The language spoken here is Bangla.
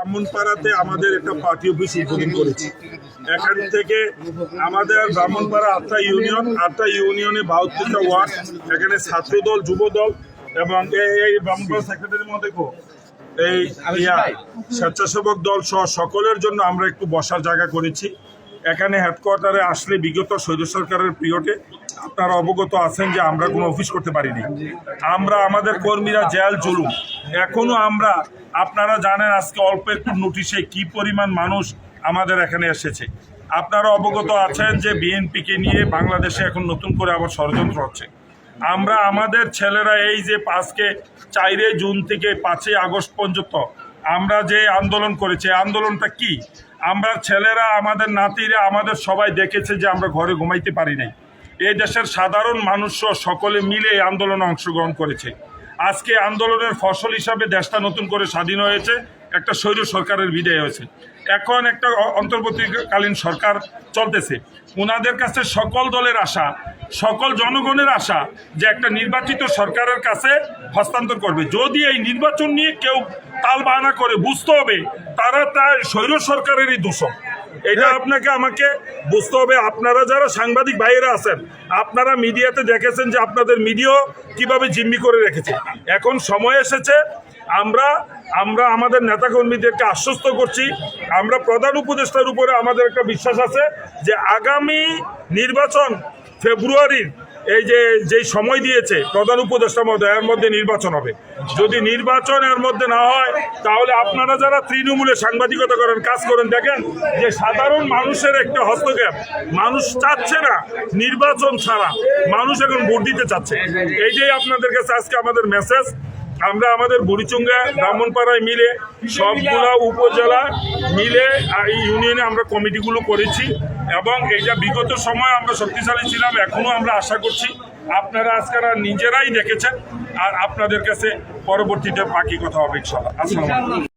ব্রাহ্মণপাড়াতে আমাদের একটা পার্টি অফিস উদ্বোধন করেছি। এখান থেকে আমাদের ব্রাহ্মণপাড়া আটটা ইউনিয়ন, আটটা ইউনিয়নে বাহাত্তরটা ওয়ার্ড, এখানে ছাত্রদল, যুবদল এবং এই ব্রাহ্মণপাড়া সেক্রেটারির মধ্যে এই স্বেচ্ছাসেবক দল সহ সকলের জন্য আমরা একটু বসার জায়গা করেছি। এখানে হেডকোয়ার্টারে আসলে বিগত সৈন্য সরকারের পিরিয়ডে আপনারা অবগত আছেন যে আমরা কোনো অফিস করতে পারিনি। আমরা আমাদের কর্মীরা জেল, জুলুম। এখনও আমরা, আপনারা জানেন আজকে অল্প একটু নোটিশে কি পরিমাণ মানুষ আমাদের এখানে এসেছে। আপনারা অবগত আছেন যে বিএনপিকে নিয়ে বাংলাদেশে এখন নতুন করে আবার ষড়যন্ত্র হচ্ছে। আমরা আমাদের ছেলেরা এই যে আজকে চাইরে জুন থেকে পাঁচই আগস্ট পর্যন্ত আমরা যে আন্দোলন করেছি আন্দোলনটা কি? আমরা ছেলেরা, আমাদের নাতিরা, আমাদের সবাই দেখেছে যে আমরা ঘরে ঘুমাইতে পারি নাই। এই দেশের সাধারণ মানুষও সকলে মিলে এই আন্দোলনে অংশগ্রহণ করেছে। আজকে আন্দোলনের ফসল হিসাবে দেশটা নতুন করে স্বাধীন হয়েছে। একটা স্বৈর সরকারের বিদায় হয়েছে। এখন একটা অন্তর্বর্তীকালীন সরকার চলতেছে। ওনাদের কাছে সকল দলের আশা, সকল জনগণের আশা যে একটা নির্বাচিত সরকারের কাছে হস্তান্তর করবে। যদি এই নির্বাচন নিয়ে কেউ তাল বাহানা করে বুঝতে হবে, তারা তার স্বৈর সরকারেরই দূষণ এটা আপনাকে আমাকে বুঝতে হবে। আপনারা যারা সাংবাদিক ভাইয়েরা আছেন, আপনারা মিডিয়াতে দেখেছেন যে আপনাদের মিডিয়াও কীভাবে জিম্মি করে রেখেছে। এখন সময় এসেছে আমরা আমরা আমাদের নেতাকর্মীদেরকে আশ্বস্ত করছি। আমরা প্রধান উপদেষ্টার উপরে আমাদের একটা বিশ্বাস আছে যে আগামী নির্বাচন ফেব্রুয়ারির, এই যে, যেই সময় দিয়েছে প্রধান উপদেষ্টার মধ্যে এর মধ্যে নির্বাচন হবে। যদি নির্বাচন এর মধ্যে না হয়, তাহলে আপনারা যারা তৃণমূলে সাংবাদিকতা করেন, কাজ করেন, দেখেন যে সাধারণ মানুষের একটা হস্তক্ষেপ। মানুষ চাচ্ছে না নির্বাচন ছাড়া। মানুষ এখন ভোট দিতে চাচ্ছে। এইটাই আপনাদের কাছে আজকে আমাদের মেসেজ আমরা আমাদের বুড়িচুঙ্গা, ব্রাহ্মণপাড়ায় মিলে সবগুলা উপজেলা মিলে এই ইউনিয়নে আমরা কমিটিগুলো করেছি এবং এইটা বিগত সময় আমরা শক্তিশালী ছিলাম এখনও আমরা আশা করছি আপনারা আজকাল নিজেরাই দেখেছেন, আর আপনাদের কাছে পরবর্তীতে বাকি কথা হবে ইনশাল্লাহ। আসসালামু